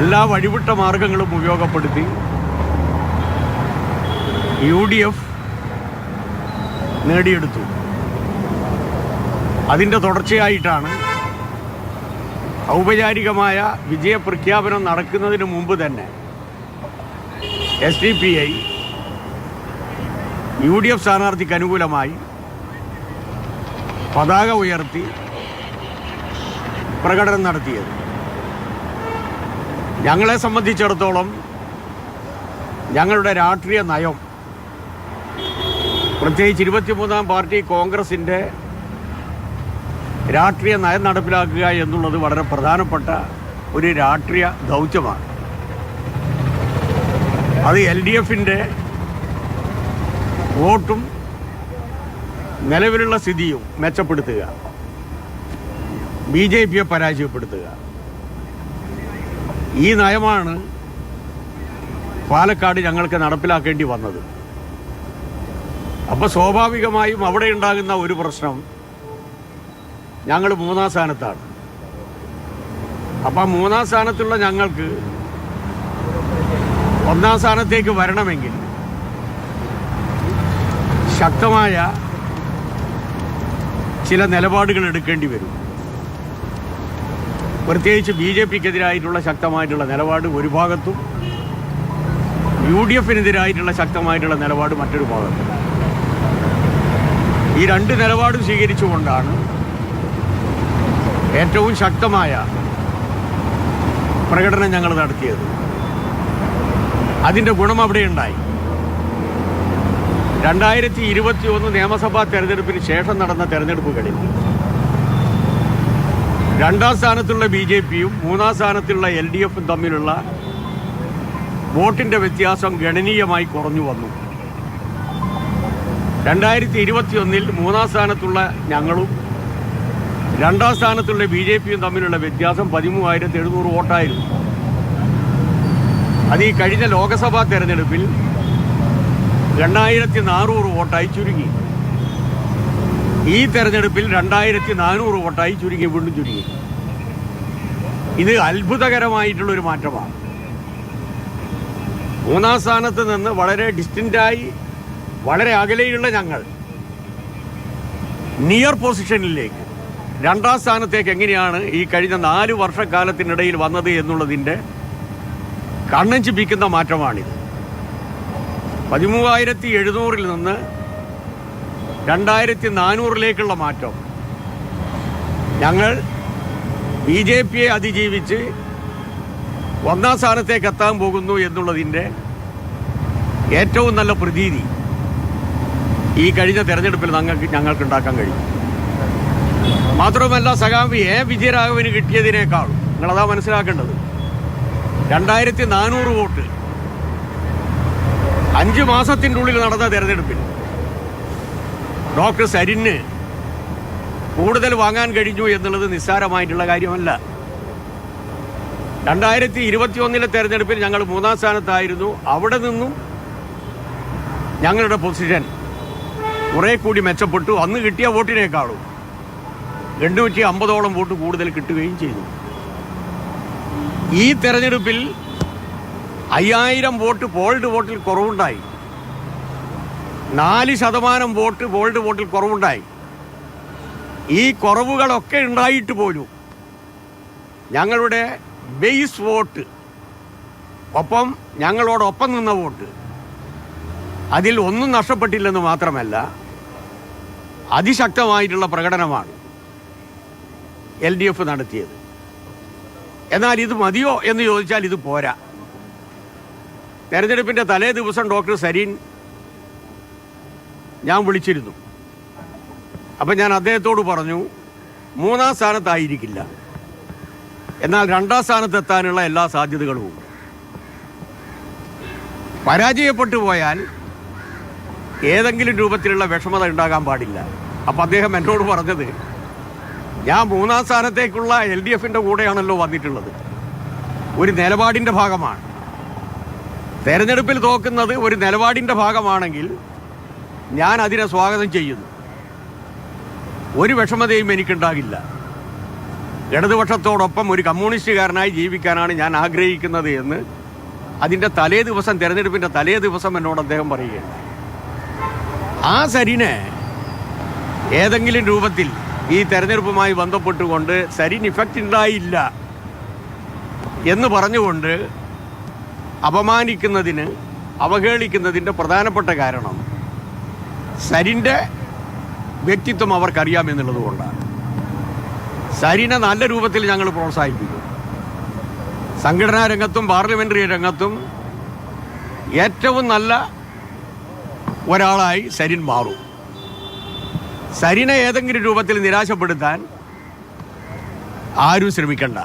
എല്ലാ വഴിവിട്ട മാർഗങ്ങളും ഉപയോഗപ്പെടുത്തി യു ഡി എഫ് നേടിയെടുത്തു. അതിന്റെ തുടർച്ചയായിട്ടാണ് ഔപചാരികമായ വിജയപ്രഖ്യാപനം നടക്കുന്നതിന് മുമ്പ് തന്നെ S D P I U D F സ്ഥാനാർത്ഥിക്ക് അനുകൂലമായി പതാക ഉയർത്തി പ്രകടനം നടത്തിയത്. ഞങ്ങളെ സംബന്ധിച്ചിടത്തോളം ഞങ്ങളുടെ രാഷ്ട്രീയ നയം പ്രത്യേകിച്ച് ഇരുപത്തിമൂന്നാം പാർട്ടി കോൺഗ്രസിന്റെ രാഷ്ട്രീയ നയം നടപ്പിലാക്കുക എന്നുള്ളത് വളരെ പ്രധാനപ്പെട്ട ഒരു രാഷ്ട്രീയ ദൗത്യമാണ്. അത് എൽ ഡി എഫിന്റെ വോട്ടും നിലവിലുള്ള സ്ഥിതിയും മെച്ചപ്പെടുത്തുക ബി ജെ പിയെ പരാജയപ്പെടുത്തുക. ഈ നയമാണ് പാലക്കാട് ഞങ്ങൾക്ക് നടപ്പിലാക്കേണ്ടി വന്നത്. അപ്പോൾ സ്വാഭാവികമായും അവിടെ ഉണ്ടാകുന്ന ഒരു പ്രശ്നം ഞങ്ങൾ മൂന്നാം സ്ഥാനത്താണ്. അപ്പം മൂന്നാം സ്ഥാനത്തുള്ള ഞങ്ങൾക്ക് ഒന്നാം സ്ഥാനത്തേക്ക് വരണമെങ്കിൽ ശക്തമായ ചില നിലപാടുകൾ എടുക്കേണ്ടി വരും. പ്രത്യേകിച്ച് ബി ജെ പിക്കെതിരായിട്ടുള്ള ശക്തമായിട്ടുള്ള നിലപാട് ഒരു ഭാഗത്തും യു ഡി എഫിനെതിരായിട്ടുള്ള ശക്തമായിട്ടുള്ള നിലപാട് മറ്റൊരു ഭാഗത്തും. ഈ രണ്ട് നിലപാടും സ്വീകരിച്ചുകൊണ്ടാണ് ഏറ്റവും ശക്തമായ പ്രകടനം ഞങ്ങൾ നടത്തിയത്. അതിന്റെ ഗുണം അവിടെ ഉണ്ടായി. രണ്ടായിരത്തി ഇരുപത്തി ഒന്ന് നിയമസഭാ തെരഞ്ഞെടുപ്പിന് ശേഷം നടന്ന തെരഞ്ഞെടുപ്പുകളിൽ രണ്ടാം സ്ഥാനത്തുള്ള ബി ജെ പിയും മൂന്നാം സ്ഥാനത്തുള്ള എൽ ഡി എഫും തമ്മിലുള്ള വോട്ടിന്റെ വ്യത്യാസം ഗണനീയമായി കുറഞ്ഞു വന്നു. രണ്ടായിരത്തി ഇരുപത്തിയൊന്നിൽ മൂന്നാം സ്ഥാനത്തുള്ള ഞങ്ങളും രണ്ടാം സ്ഥാനത്തുള്ള ബി ജെ പിയും തമ്മിലുള്ള വ്യത്യാസം പതിമൂവായിരത്തി എഴുന്നൂറ് വോട്ടായിരുന്നു. അത് ഈ കഴിഞ്ഞ ലോക്സഭാ തെരഞ്ഞെടുപ്പിൽ രണ്ടായിരത്തി നാനൂറ് വോട്ടായി ചുരുങ്ങി. ഈ തെരഞ്ഞെടുപ്പിൽ രണ്ടായിരത്തി നാനൂറ് വോട്ടായി ചുരുങ്ങി വീണ്ടും ചുരുങ്ങി. ഇത് അത്ഭുതകരമായിട്ടുള്ള ഒരു മാറ്റമാണ്. മൂന്നാം സ്ഥാനത്ത് നിന്ന് വളരെ ഡിസ്റ്റന്റായി വളരെ അകലെയുള്ള ഞങ്ങൾ നിയർ പൊസിഷനിലേക്ക് രണ്ടാം സ്ഥാനത്തേക്ക് എങ്ങനെയാണ് ഈ കഴിഞ്ഞ നാല് വർഷക്കാലത്തിനിടയിൽ വന്നത് എന്നുള്ളതിന്റെ കണ്ണഞ്ചിപ്പിക്കുന്ന മാറ്റമാണിത്. പതിമൂവായിരത്തി എഴുന്നൂറിൽ നിന്ന് രണ്ടായിരത്തി നാനൂറിലേക്കുള്ള മാറ്റം. ഞങ്ങൾ ബി ജെ പിയെ അതിജീവിച്ച് ഒന്നാം സ്ഥാനത്തേക്ക് എത്താൻ പോകുന്നു എന്നുള്ളതിന്റെ ഏറ്റവും നല്ല പ്രതീതി ഈ കഴിഞ്ഞ തെരഞ്ഞെടുപ്പിൽ ഞങ്ങൾക്ക് ഞങ്ങൾക്ക് ഉണ്ടാക്കാൻ കഴിയും. മാത്രമല്ല സഖാവ് എ. വിജയരാഘവന് കിട്ടിയതിനേക്കാൾ നിങ്ങളതാ മനസ്സിലാക്കേണ്ടത് രണ്ടായിരത്തി നാനൂറ് വോട്ട് അഞ്ച് മാസത്തിന്റെ ഉള്ളിൽ നടന്ന തെരഞ്ഞെടുപ്പിൽ ഡോക്ടർ സരിന് കൂടുതൽ വാങ്ങാൻ കഴിഞ്ഞു എന്നുള്ളത് നിസ്സാരമായിട്ടുള്ള കാര്യമല്ല. രണ്ടായിരത്തി ഇരുപത്തി ഒന്നിലെ തെരഞ്ഞെടുപ്പിൽ ഞങ്ങൾ മൂന്നാം സ്ഥാനത്തായിരുന്നു. അവിടെ നിന്നും ഞങ്ങളുടെ പൊസിഷൻ കുറെ കൂടി മെച്ചപ്പെട്ടു. അന്ന് കിട്ടിയ വോട്ടിനേക്കാളും എണ്ണൂറ്റി അമ്പതോളം വോട്ട് കൂടുതൽ കിട്ടുകയും ചെയ്തു. ഈ തെരഞ്ഞെടുപ്പിൽ അയ്യായിരം വോട്ട് പോൾഡ് വോട്ടിൽ കുറവുണ്ടായി. നാല് ശതമാനം വോട്ട് വോൾഡ് വോട്ടിൽ കുറവുണ്ടായി. ഈ കുറവുകളൊക്കെ ഉണ്ടായിട്ട് പോലും ഞങ്ങളുടെ ബേസ് വോട്ട് ഒപ്പം ഞങ്ങളോടൊപ്പം നിന്ന വോട്ട് അതിൽ ഒന്നും നഷ്ടപ്പെട്ടില്ലെന്ന് മാത്രമല്ല അതിശക്തമായിട്ടുള്ള പ്രകടനമാണ് എൽ ഡി എഫ് നടത്തിയത്. എന്നാൽ ഇത് മതിയോ എന്ന് ചോദിച്ചാൽ ഇത് പോരാ. തെരഞ്ഞെടുപ്പിന്റെ തലേ ദിവസം ഡോക്ടർ സരീൻ ഞാൻ വിളിച്ചിരുന്നു. അപ്പം ഞാൻ അദ്ദേഹത്തോട് പറഞ്ഞു മൂന്നാം സ്ഥാനത്തായിരിക്കില്ല. എന്നാൽ രണ്ടാം സ്ഥാനത്തെത്താനുള്ള എല്ലാ സാധ്യതകളും ഉണ്ട്. പരാജയപ്പെട്ടു പോയാൽ ഏതെങ്കിലും രൂപത്തിലുള്ള വിഷമത ഉണ്ടാകാൻ പാടില്ല. അപ്പം അദ്ദേഹം എന്നോട് പറഞ്ഞത് ഞാൻ മൂന്നാം സ്ഥാനത്തേക്കുള്ള എൽ ഡി എഫിന്റെ കൂടെയാണല്ലോ വന്നിട്ടുള്ളത്. ഒരു നിലപാടിന്റെ ഭാഗമാണ്. തെരഞ്ഞെടുപ്പിൽ തോക്കുന്നത് ഒരു നിലപാടിന്റെ ഭാഗമാണെങ്കിൽ ഞാൻ അതിനെ സ്വാഗതം ചെയ്യുന്നു. ഒരു വിഷമതയും എനിക്കുണ്ടാകില്ല. ഇടതുപക്ഷത്തോടൊപ്പം ഒരു കമ്മ്യൂണിസ്റ്റുകാരനായി ജീവിക്കാനാണ് ഞാൻ ആഗ്രഹിക്കുന്നത് എന്ന് അതിന്റെ തലേ ദിവസം തിരഞ്ഞെടുപ്പിന്റെ തലേ ദിവസം എന്നോട് അദ്ദേഹം പറയുകയാണ്. ആ സരിനെ ഏതെങ്കിലും രൂപത്തിൽ ഈ തെരഞ്ഞെടുപ്പുമായി ബന്ധപ്പെട്ടുകൊണ്ട് സരിൻ ഇഫക്റ്റ് ഉണ്ടായില്ല എന്ന് പറഞ്ഞുകൊണ്ട് അപമാനിക്കുന്നതിന് അവഹേളിക്കുന്നതിന്റെ പ്രധാനപ്പെട്ട കാരണം സരിന്റെ വ്യക്തിത്വം അവർക്കറിയാമെന്നുള്ളത് കൊണ്ടാണ്. സരിനെ നല്ല രൂപത്തിൽ ഞങ്ങൾ പ്രോത്സാഹിപ്പിക്കും. സംഘടനാ രംഗത്തും പാർലമെന്ററി രംഗത്തും ഏറ്റവും നല്ല ഒരാളായി സരിൻ മാറും. സരിനെ ഏതെങ്കിലും രൂപത്തിൽ നിരാശപ്പെടുത്താൻ ആരും ശ്രമിക്കണ്ട.